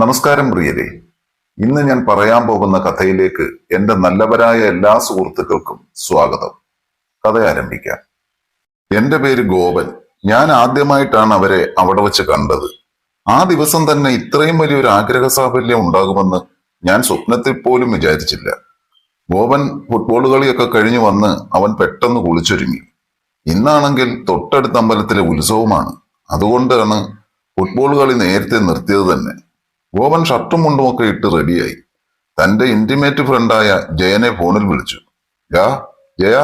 നമസ്കാരം പ്രിയരെ. ഇന്ന് ഞാൻ പറയാൻ പോകുന്ന കഥയിലേക്ക് എന്റെ നല്ലവരായ എല്ലാ സുഹൃത്തുക്കൾക്കും സ്വാഗതം. കഥ ആരംഭിക്കാം. എന്റെ പേര് ഗോപൻ. ഞാൻ ആദ്യമായിട്ടാണ് അവരെ അവിടെ വെച്ച് കണ്ടത്. ആ ദിവസം തന്നെ ഇത്രയും വലിയൊരു ആഗ്രഹ സാഫല്യം ഉണ്ടാകുമെന്ന് ഞാൻ സ്വപ്നത്തിൽ പോലും വിചാരിച്ചില്ല. ഗോപൻ ഫുട്ബോൾ കളിയൊക്കെ കഴിഞ്ഞു വന്ന് അവൻ പെട്ടെന്ന് കുളിച്ചൊരുങ്ങി. ഇന്നാണെങ്കിൽ തൊട്ടടുത്ത അമ്പലത്തിലെ ഉത്സവമാണ്. അതുകൊണ്ടാണ് ഫുട്ബോൾ കളി നേരത്തെ നിർത്തിയത് തന്നെ. ഗോപൻ ഷർട്ടും മുണ്ടുമൊക്കെ ഇട്ട് റെഡിയായി. തന്റെ ഇന്റിമേറ്റ് ഫ്രണ്ടായ ജയനെ ഫോണിൽ വിളിച്ചു. യാ ജയ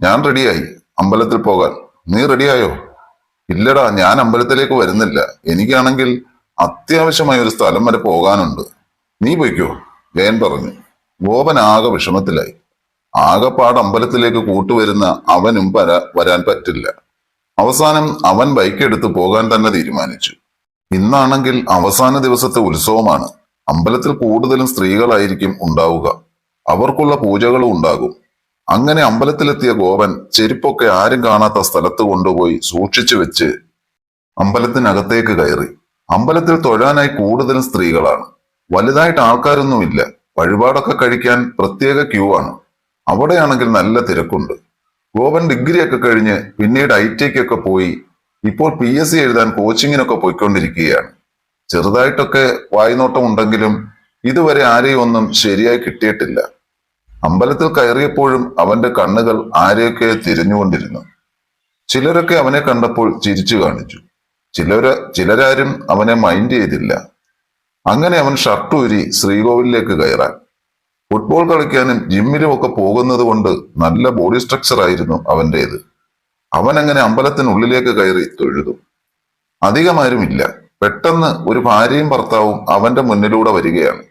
ഞാൻ റെഡിയായി. അമ്പലത്തിൽ പോകാൻ. നീ റെഡിയായോ? ഇല്ലടാ ഞാൻ അമ്പലത്തിലേക്ക് വരുന്നില്ല. എനിക്കാണെങ്കിൽ അത്യാവശ്യമായ ഒരു സ്ഥലം വരെ പോകാനുണ്ട്. നീ പൊയ്ക്കോ ജയൻ പറഞ്ഞു. ഗോപൻ ആകെ വിഷമത്തിലായി. ആകെപ്പാട് അമ്പലത്തിലേക്ക് കൂട്ടുവരുന്ന അവനും വരാ വരാൻ പറ്റില്ല. അവസാനം അവൻ ബൈക്ക് എടുത്ത് പോകാൻ തന്നെ തീരുമാനിച്ചു. ഇന്നാണെങ്കിൽ അവസാന ദിവസത്തെ ഉത്സവമാണ്. അമ്പലത്തിൽ കൂടുതലും സ്ത്രീകളായിരിക്കും ഉണ്ടാവുക. അവർക്കുള്ള പൂജകളും ഉണ്ടാകും. അങ്ങനെ അമ്പലത്തിലെത്തിയ ഗോപൻ ചെരുപ്പൊക്കെ ആരും കാണാത്ത സ്ഥലത്ത് കൊണ്ടുപോയി സൂക്ഷിച്ചു വെച്ച് അമ്പലത്തിനകത്തേക്ക് കയറി. അമ്പലത്തിൽ തൊഴാനായി കൂടുതലും സ്ത്രീകളാണ്. വലുതായിട്ട് ആൾക്കാരൊന്നുമില്ല. വഴിപാടൊക്കെ കഴിക്കാൻ പ്രത്യേക ക്യൂ ആണ്. അവിടെയാണെങ്കിൽ നല്ല തിരക്കുണ്ട്. ഗോപൻ ഡിഗ്രിയൊക്കെ കഴിഞ്ഞ് പിന്നീട് ഐ ടിക്കൊക്കെ പോയി ഇപ്പോൾ പി എസ് സി എഴുതാൻ കോച്ചിങ്ങിനൊക്കെ പോയിക്കൊണ്ടിരിക്കുകയാണ്. ചെറുതായിട്ടൊക്കെ വായ്നോട്ടം ഉണ്ടെങ്കിലും ഇതുവരെ ആരെയും ഒന്നും ശരിയായി കിട്ടിയിട്ടില്ല. അമ്പലത്തിൽ കയറിയപ്പോഴും അവന്റെ കണ്ണുകൾ ആരെയൊക്കെ തിരിഞ്ഞുകൊണ്ടിരുന്നു. ചിലരൊക്കെ അവനെ കണ്ടപ്പോൾ ചിരിച്ചു കാണിച്ചു. ചിലര് ചിലരാരും അവനെ മൈൻഡ് ചെയ്തില്ല. അങ്ങനെ അവൻ ഷർട്ട് ഊരി ശ്രീകോവിലേക്ക് കയറാൻ. ഫുട്ബോൾ കളിക്കാനും ജിമ്മിലും ഒക്കെ പോകുന്നത് കൊണ്ട് നല്ല ബോഡി സ്ട്രക്ചർ ആയിരുന്നു അവന്റേത്. അവൻ അങ്ങനെ അമ്പലത്തിനുള്ളിലേക്ക് കയറി തൊഴുതു. അധികമാരുമില്ല. പെട്ടെന്ന് ഒരു ഭാര്യയും ഭർത്താവും അവന്റെ മുന്നിലൂടെ വരികയാണ്.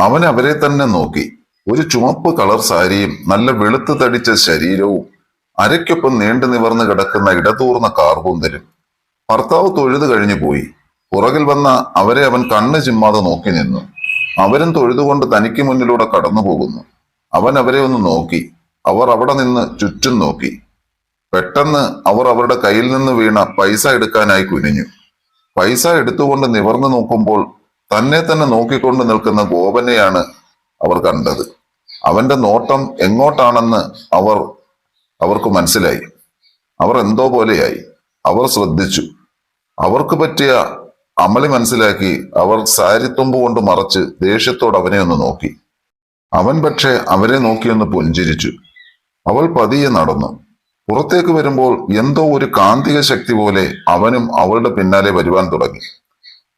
അവൻ അവരെ തന്നെ നോക്കി. ഒരു ചുവപ്പ് കളർ സാരിയും നല്ല വെളുത്ത് തടിച്ച ശരീരവും അരയ്ക്കൊപ്പം നീണ്ടു നിവർന്ന് കിടക്കുന്ന ഇടതൂർന്ന കാർപൂന്തലും ഭർത്താവ് തൊഴുതു കഴിഞ്ഞു പോയി. പുറകിൽ വന്ന അവരെ അവൻ കണ്ണ് ചിമ്മാതെ നോക്കി നിന്നു. അവരും തൊഴുതുകൊണ്ട് തനിക്ക് മുന്നിലൂടെ കടന്നു പോകുന്നു അവൻ അവരെ ഒന്ന് നോക്കി. അവർ അവിടെ നിന്ന് ചുറ്റും നോക്കി. പെട്ടെന്ന് അവർ അവരുടെ കയ്യിൽ നിന്ന് വീണ പൈസ എടുക്കാനായി കുനിഞ്ഞു. പൈസ എടുത്തുകൊണ്ട് നിവർന്നു നോക്കുമ്പോൾ തന്നെ തന്നെ നോക്കിക്കൊണ്ട് നിൽക്കുന്ന ഗോപനെയാണ് അവർ കണ്ടത്. അവന്റെ നോട്ടം എങ്ങോട്ടാണെന്ന് അവർ അവർക്ക് മനസ്സിലായി. അവർ എന്തോ പോലെയായി. അവർ ശ്രദ്ധിച്ചു. അവർക്ക് പറ്റിയ അമളി മനസ്സിലാക്കി അവർ സാരിത്തുമ്പ് കൊണ്ട് മറച്ച് ദേഷ്യത്തോട് അവനെ ഒന്ന് നോക്കി. അവൻ പക്ഷെ അവരെ നോക്കിയൊന്ന് പുഞ്ചിരിച്ചു. അവൾ പതിയെ നടന്നു. പുറത്തേക്ക് വരുമ്പോൾ എന്തോ ഒരു കാന്തിക ശക്തി പോലെ അവനും അവളുടെ പിന്നാലെ വരുവാൻ തുടങ്ങി.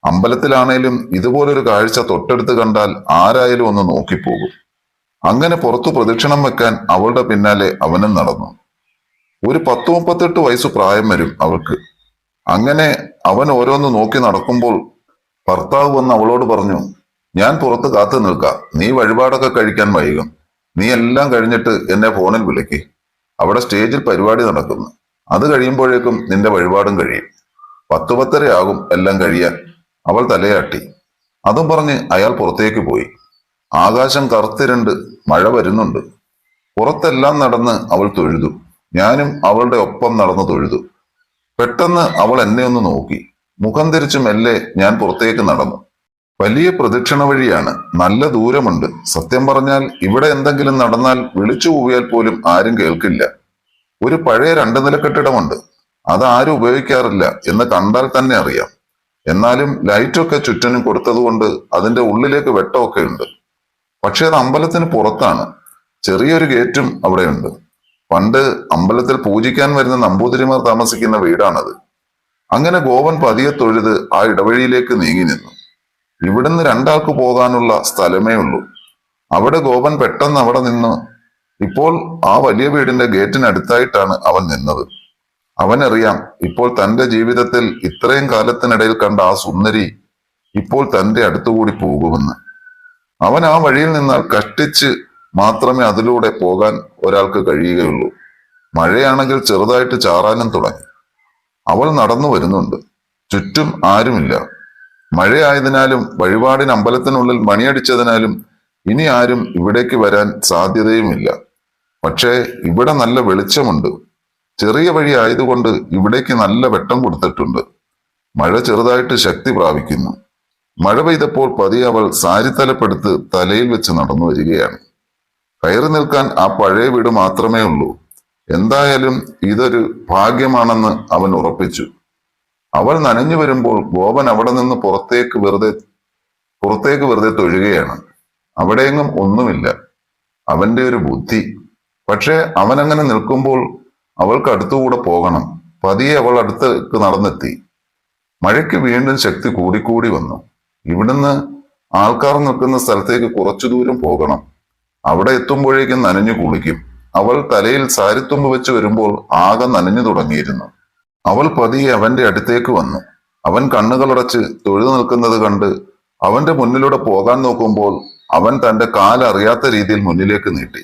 അമ്പലത്തിലാണേലും ഇതുപോലൊരു കാഴ്ച തൊട്ടടുത്ത് കണ്ടാൽ ആരായാലും ഒന്ന് നോക്കിപ്പോകും. അങ്ങനെ പുറത്തു പ്രദക്ഷിണം വെക്കാൻ അവളുടെ പിന്നാലെ അവനും നടന്നു. ഒരു പത്ത് മുപ്പത്തെട്ട് വയസ്സ് പ്രായം വരും അവൾക്ക്. അങ്ങനെ അവൻ ഓരോന്ന് നോക്കി നടക്കുമ്പോൾ ഭർത്താവ് വന്ന് അവളോട് പറഞ്ഞു ഞാൻ പുറത്ത് കാത്തു നിൽക്കാം. നീ വഴിപാടൊക്കെ കഴിക്കാൻ വൈകും. നീ എല്ലാം കഴിഞ്ഞിട്ട് എന്നെ ഫോണിൽ വിളിക്ക്. അവിടെ സ്റ്റേജിൽ പരിപാടി നടക്കുന്നു. അത് കഴിയുമ്പോഴേക്കും നിന്റെ വഴിപാടും കഴിയും. പത്തു പത്തരയാകും എല്ലാം കഴിയാൻ. അവൾ തലയാട്ടി. അതും പറഞ്ഞ് അയാൾ പുറത്തേക്ക് പോയി. ആകാശം കറുത്തിരണ്ട് മഴ വരുന്നുണ്ട്. പുറത്തെല്ലാം നടന്ന് അവൾ തൊഴുതു. ഞാനും അവളുടെ ഒപ്പം നടന്നു തൊഴുതു. പെട്ടെന്ന് അവൾ എന്നെ ഒന്ന് നോക്കി. മുഖം തിരിച്ചും മെല്ലെ ഞാൻ പുറത്തേക്ക് നടന്നു. വലിയ പ്രദക്ഷിണ വഴിയാണ്. നല്ല ദൂരമുണ്ട്. സത്യം പറഞ്ഞാൽ ഇവിടെ എന്തെങ്കിലും നടന്നാൽ വിളിച്ചു പോയാൽ പോലും ആരും കേൾക്കില്ല. ഒരു പഴയ രണ്ട് നില കെട്ടിടമുണ്ട്. അത് ആരും ഉപയോഗിക്കാറില്ല എന്ന് കണ്ടാൽ തന്നെ അറിയാം. എന്നാലും ലൈറ്റൊക്കെ ചുറ്റിനും കൊടുത്തതുകൊണ്ട് അതിന്റെ ഉള്ളിലേക്ക് വെട്ടമൊക്കെ ഉണ്ട്. പക്ഷെ അത് അമ്പലത്തിന് പുറത്താണ്. ചെറിയൊരു ഗേറ്റും അവിടെയുണ്ട്. പണ്ട് അമ്പലത്തിൽ പൂജിക്കാൻ വരുന്ന നമ്പൂതിരിമാർ താമസിക്കുന്ന വീടാണത്. അങ്ങനെ ഗോവൻ പതിയെ തൊഴുത് ആ ഇടവഴിയിലേക്ക് നീങ്ങി നിന്നു. ഇവിടുന്ന് രണ്ടാൾക്ക് പോകാനുള്ള സ്ഥലമേ ഉള്ളൂ. അവിടെ ഗോപൻ പെട്ടെന്ന് അവിടെ നിന്ന് ഇപ്പോൾ ആ വലിയ വീടിന്റെ ഗേറ്റിനടുത്തായിട്ടാണ് അവൻ നിന്നത്. അവനറിയാം ഇപ്പോൾ തന്റെ ജീവിതത്തിൽ ഇത്രയും കാലത്തിനിടയിൽ കണ്ട ആ സുന്ദരി ഇപ്പോൾ തന്റെ അടുത്തുകൂടി പോകുമെന്ന്. അവൻ ആ വഴിയിൽ നിന്നാൽ കഷ്ടിച്ച് മാത്രമേ അതിലൂടെ പോകാൻ ഒരാൾക്ക് കഴിയുകയുള്ളൂ. മഴയാണെങ്കിൽ ചെറുതായിട്ട് ചാറാനും തുടങ്ങി. അവൾ നടന്നു വരുന്നുണ്ട്. ചുറ്റും ആരുമില്ല. മഴയായതിനാലും വഴിപാടിന് അമ്പലത്തിനുള്ളിൽ മണിയടിച്ചതിനാലും ഇനി ആരും ഇവിടേക്ക് വരാൻ സാധ്യതയുമില്ല. പക്ഷേ ഇവിടെ നല്ല വെളിച്ചമുണ്ട്. ചെറിയ വഴി ആയതുകൊണ്ട് ഇവിടേക്ക് നല്ല വെട്ടം കൊടുത്തിട്ടുണ്ട്. മഴ ചെറുതായിട്ട് ശക്തി പ്രാപിക്കുന്നു. മഴ പെയ്തപ്പോൾ പതിയെ അവൾ സാരിത്തലപ്പെടുത്ത് തലയിൽ വെച്ച് നടന്നു വരികയാണ്. കയറി നിൽക്കാൻ ആ പഴയ വീട് മാത്രമേ ഉള്ളൂ. എന്തായാലും ഇതൊരു ഭാഗ്യമാണെന്ന് അവൻ ഉറപ്പിച്ചു. അവൾ നനഞ്ഞു വരുമ്പോൾ ഗോപൻ അവിടെ നിന്ന് പുറത്തേക്ക് വെറുതെ പുറത്തേക്ക് വെറുതെ തൊഴുകയാണ്. അവിടെയെങ്ങും ഒന്നുമില്ല. അവന്റെ ഒരു ബുദ്ധി. പക്ഷേ അങ്ങനെ നിൽക്കുമ്പോൾ അവൾക്ക് അടുത്തുകൂടെ പോകണം. പതിയെ അവൾ അടുത്തേക്ക് നടന്നെത്തി. മഴയ്ക്ക് വീണ്ടും ശക്തി കൂടിക്കൂടി വന്നു. ഇവിടുന്ന് ആൾക്കാർ നിൽക്കുന്ന സ്ഥലത്തേക്ക് കുറച്ചു ദൂരം പോകണം. അവിടെ എത്തുമ്പോഴേക്കും നനഞ്ഞു കുളിക്കും. അവൾ തലയിൽ സാരിത്തുമ്പ് വെച്ച് വരുമ്പോൾ ആകെ നനഞ്ഞു തുടങ്ങിയിരുന്നു. അവൾ പതിയെ അവന്റെ അടുത്തേക്ക് വന്നു. അവൻ കണ്ണുകളടച്ച് തൊഴുതു നിൽക്കുന്നത് കണ്ട് അവന്റെ മുന്നിലൂടെ പോകാൻ നോക്കുമ്പോൾ അവൻ തന്റെ കാലറിയാത്ത രീതിയിൽ മുന്നിലേക്ക് നീട്ടി.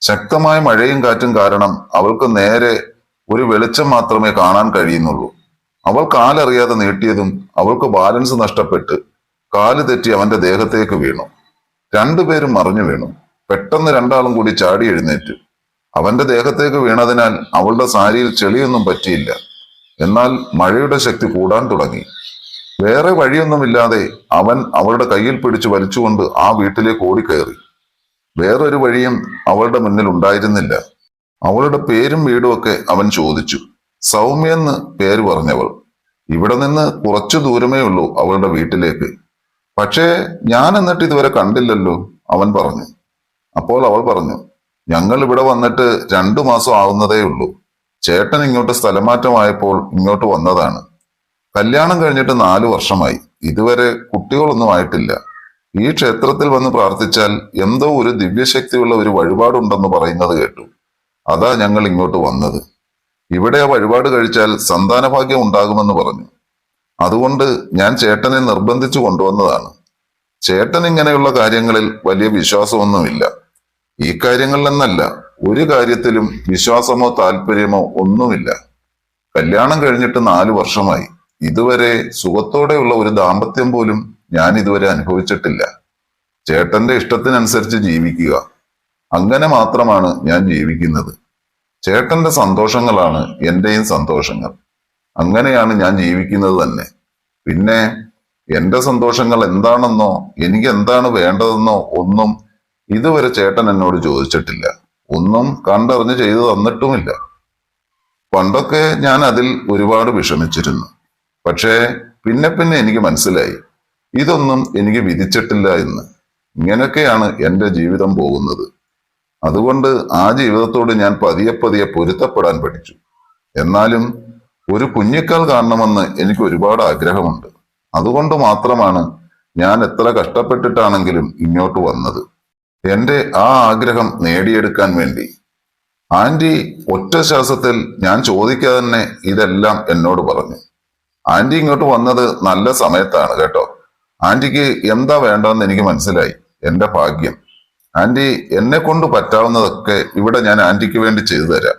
ശക്തമായ മഴയും കാറ്റും കാരണം അവൾക്ക് നേരെ ഒരു വെളിച്ചം മാത്രമേ കാണാൻ കഴിയുന്നുള്ളൂ. അവൾ കാലറിയാതെ നീട്ടിയതും അവൾക്ക് ബാലൻസ് നഷ്ടപ്പെട്ട് കാൽ തെറ്റി അവന്റെ ദേഹത്തേക്ക് വീണു. രണ്ടുപേരും മറിഞ്ഞു വീണു. പെട്ടെന്ന് രണ്ടാളും കൂടി ചാടി എഴുന്നേറ്റു. അവന്റെ ദേഹത്തേക്ക് വീണതിനാൽ അവളുടെ സാരിയിൽ ചെളിയൊന്നും പറ്റിയില്ല. എന്നാൽ മഴയുടെ ശക്തി കൂടാൻ തുടങ്ങി. വേറെ വഴിയൊന്നുമില്ലാതെ അവൻ അവളുടെ കയ്യിൽ പിടിച്ചു വലിച്ചുകൊണ്ട് ആ വീട്ടിലേക്ക് ഓടിക്കയറി. വേറൊരു വഴിയും അവളുടെ മുന്നിൽ ഉണ്ടായിരുന്നില്ല. അവളുടെ പേരും വീടും ഒക്കെ അവൻ ചോദിച്ചു. സൗമ്യെന്ന് പേര് പറഞ്ഞവൾ. ഇവിടെ നിന്ന് കുറച്ചു ദൂരമേ ഉള്ളൂ അവളുടെ വീട്ടിലേക്ക്. പക്ഷേ ഞാൻ എന്നിട്ട് ഇതുവരെ കണ്ടില്ലല്ലോ അവൻ പറഞ്ഞു. അപ്പോൾ അവൾ പറഞ്ഞു ഞങ്ങൾ ഇവിടെ വന്നിട്ട് രണ്ടു മാസം ആവുന്നതേ ഉള്ളൂ. ചേട്ടൻ ഇങ്ങോട്ട് സ്ഥലമാറ്റമായപ്പോൾ ഇങ്ങോട്ട് വന്നതാണ്. കല്യാണം കഴിഞ്ഞിട്ട് നാലു വർഷമായി. ഇതുവരെ കുട്ടികളൊന്നും ആയിട്ടില്ല. ഈ ക്ഷേത്രത്തിൽ വന്ന് പ്രാർത്ഥിച്ചാൽ എന്തോ ഒരു ദിവ്യശക്തിയുള്ള ഒരു വഴിപാടുണ്ടെന്ന് പറയുന്നത് കേട്ടു. അതാ ഞങ്ങൾ ഇങ്ങോട്ട് വന്നത്. ഇവിടെ ആ വഴിപാട് കഴിച്ചാൽ സന്താനഭാഗ്യം ഉണ്ടാകുമെന്ന് പറഞ്ഞു. അതുകൊണ്ട് ഞാൻ ചേട്ടനെ നിർബന്ധിച്ചു കൊണ്ടുവന്നതാണ്. ചേട്ടൻ ഇങ്ങനെയുള്ള കാര്യങ്ങളിൽ വലിയ വിശ്വാസമൊന്നുമില്ല. ഈ കാര്യങ്ങളിലെന്നല്ല. ഒരു കാര്യത്തിലും വിശ്വാസമോ താല്പര്യമോ ഒന്നുമില്ല. കല്യാണം കഴിഞ്ഞിട്ട് നാലു വർഷമായി. ഇതുവരെ സുഖത്തോടെയുള്ള ഒരു ദാമ്പത്യം പോലും ഞാൻ ഇതുവരെ അനുഭവിച്ചിട്ടില്ല. ചേട്ടന്റെ ഇഷ്ടത്തിനനുസരിച്ച് ജീവിക്കുക. അങ്ങനെ മാത്രമാണ് ഞാൻ ജീവിക്കുന്നത്. ചേട്ടന്റെ സന്തോഷങ്ങളാണ് എന്റെയും സന്തോഷങ്ങൾ. അങ്ങനെയാണ് ഞാൻ ജീവിക്കുന്നത് തന്നെ. പിന്നെ എന്റെ സന്തോഷങ്ങൾ എന്താണെന്നോ എനിക്ക് എന്താണ് വേണ്ടതെന്നോ ഒന്നും ഇതുവരെ ചേട്ടൻ എന്നോട് ചോദിച്ചിട്ടില്ല. ഒന്നും കണ്ടറിഞ്ഞ് ചെയ്തു തന്നിട്ടുമില്ല. പണ്ടൊക്കെ ഞാൻ അതിൽ ഒരുപാട് വിഷമിച്ചിരുന്നു. പക്ഷേ പിന്നെ പിന്നെ എനിക്ക് മനസ്സിലായി. ഇതൊന്നും എനിക്ക് വിധിച്ചിട്ടില്ല എന്ന്. ഇങ്ങനെയൊക്കെയാണ് എന്റെ ജീവിതം പോകുന്നത്. അതുകൊണ്ട് ആ ജീവിതത്തോട് ഞാൻ പതിയെ പതിയെ പൊരുത്തപ്പെടാൻ പഠിച്ചു. എന്നാലും ഒരു കുഞ്ഞിക്കാൽ കാണണമെന്ന് എനിക്ക് ഒരുപാട് ആഗ്രഹമുണ്ട്. അതുകൊണ്ട് മാത്രമാണ് ഞാൻ എത്ര കഷ്ടപ്പെട്ടിട്ടാണെങ്കിലും ഇങ്ങോട്ട് വന്നത്. എന്റെ ആ ആഗ്രഹം നേടിയെടുക്കാൻ വേണ്ടി. ആന്റി ഒറ്റ ശ്വാസത്തിൽ ഞാൻ ചോദിക്കാതെ തന്നെ ഇതെല്ലാം എന്നോട് പറഞ്ഞു. ആന്റി ഇങ്ങോട്ട് വന്നത് നല്ല സമയത്താണ് കേട്ടോ. ആന്റിക്ക് എന്താ വേണ്ടതെന്ന് എനിക്ക് മനസ്സിലായി. എന്റെ ഭാഗ്യം. ആന്റി എന്നെ കൊണ്ട് പറ്റാവുന്നതൊക്കെ ഇവിടെ ഞാൻ ആന്റിക്ക് വേണ്ടി ചെയ്തു തരാം.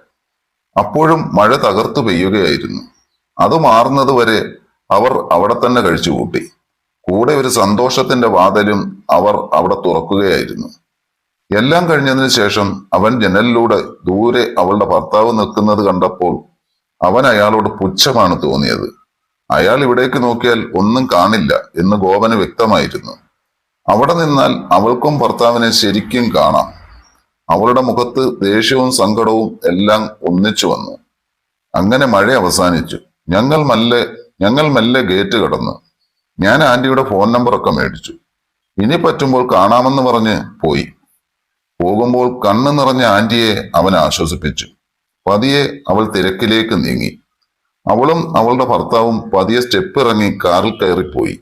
അപ്പോഴും മഴ തകർത്തു പെയ്യുകയായിരുന്നു. അത് മാറുന്നത് വരെ അവർ അവിടെ തന്നെ കഴിച്ചുകൂട്ടി. കൂടെ ഒരു സന്തോഷത്തിന്റെ വാതിലും അവർ അവിടെ തുറക്കുകയായിരുന്നു. എല്ലാം കഴിഞ്ഞതിന് ശേഷം അവൻ ജനലിലൂടെ ദൂരെ അവളുടെ ഭർത്താവ് നിൽക്കുന്നത് കണ്ടപ്പോൾ അവൻ അയാളോട് പുച്ഛമാണ് തോന്നിയത്. അയാൾ ഇവിടേക്ക് നോക്കിയാൽ ഒന്നും കാണില്ല എന്ന് ഗോപന് വ്യക്തമായിരുന്നു. അവിടെ നിന്നാൽ അവൾക്കും ഭർത്താവിനെ ശരിക്കും കാണാം. അവളുടെ മുഖത്ത് ദേഷ്യവും സങ്കടവും എല്ലാം ഒന്നിച്ചു വന്നു. അങ്ങനെ മഴ അവസാനിച്ചു. ഞങ്ങൾ മല്ലെ ഞങ്ങൾ മെല്ലെ ഗേറ്റ് കടന്നു. ഞാൻ ആന്റിയുടെ ഫോൺ നമ്പറൊക്കെ മേടിച്ചു. ഇനി പറ്റുമ്പോൾ കാണാമെന്ന് പറഞ്ഞ് പോയി. പോകുമ്പോൾ കണ്ണു നിറഞ്ഞ ആന്റിയെ അവൻ ആശ്വസിപ്പിച്ചു. പതിയെ അവൾ തിരക്കിലേക്ക് നീങ്ങി. അവളും അവളുടെ ഭർത്താവും പതിയെ സ്റ്റെപ്പ് ഇറങ്ങി കാറിൽ കയറിപ്പോയി.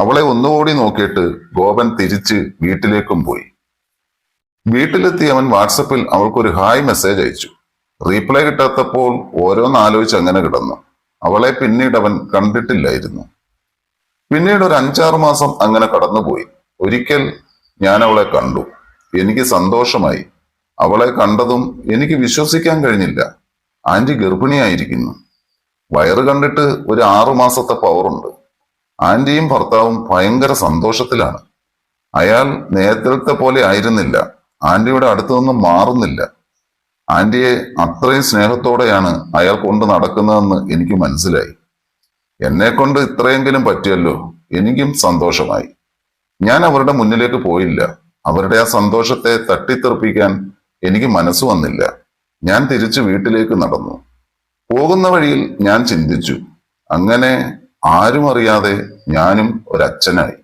അവളെ ഒന്നുകൂടി നോക്കിയിട്ട് ഗോപൻ തിരിച്ച് വീട്ടിലേക്കും പോയി. വീട്ടിലെത്തി അവൻ വാട്സപ്പിൽ അവൾക്കൊരു ഹായ് മെസ്സേജ് അയച്ചു. റീപ്ലൈ കിട്ടാത്തപ്പോൾ ഓരോന്നാലോചിച്ച് അങ്ങനെ കിടന്നു. അവളെ പിന്നീട് അവൻ കണ്ടിട്ടില്ലായിരുന്നു. പിന്നീട് ഒരു അഞ്ചാറ് മാസം അങ്ങനെ കടന്നുപോയി. ഒരിക്കൽ ഞാൻ അവളെ കണ്ടു. എനിക്ക് സന്തോഷമായി. അവളെ കണ്ടതും എനിക്ക് വിശ്വസിക്കാൻ കഴിഞ്ഞില്ല. ആന്റി ഗർഭിണിയായിരിക്കുന്നു. വയറ് കണ്ടിട്ട് ഒരു ആറുമാസത്തെ പവറുണ്ട് ആന്റിയും ഭർത്താവും ഭയങ്കര സന്തോഷത്തിലാണ്. അയാൾ നേരത്തെ പോലെ ആയിരുന്നില്ല. ആന്റിയുടെ അടുത്തു നിന്നും മാറുന്നില്ല. ആന്റിയെ അത്രയും സ്നേഹത്തോടെയാണ് അയാൾ കൊണ്ട് നടക്കുന്നതെന്ന് എനിക്ക് മനസ്സിലായി. എന്നെ കൊണ്ട് ഇത്രയെങ്കിലും പറ്റിയല്ലോ. എനിക്കും സന്തോഷമായി. ഞാൻ അവരുടെ മുന്നിലേക്ക് പോയില്ല. അവരുടെ ആ സന്തോഷത്തെ തട്ടിത്തെറിപ്പിക്കാൻ എനിക്ക് മനസ്സ് വന്നില്ല. ഞാൻ തിരിച്ചു വീട്ടിലേക്ക് നടന്നു. പോകുന്ന വഴിയിൽ ഞാൻ ചിന്തിച്ചു. അങ്ങനെ ആരും അറിയാതെ ഞാനും ഒരച്ഛനായി.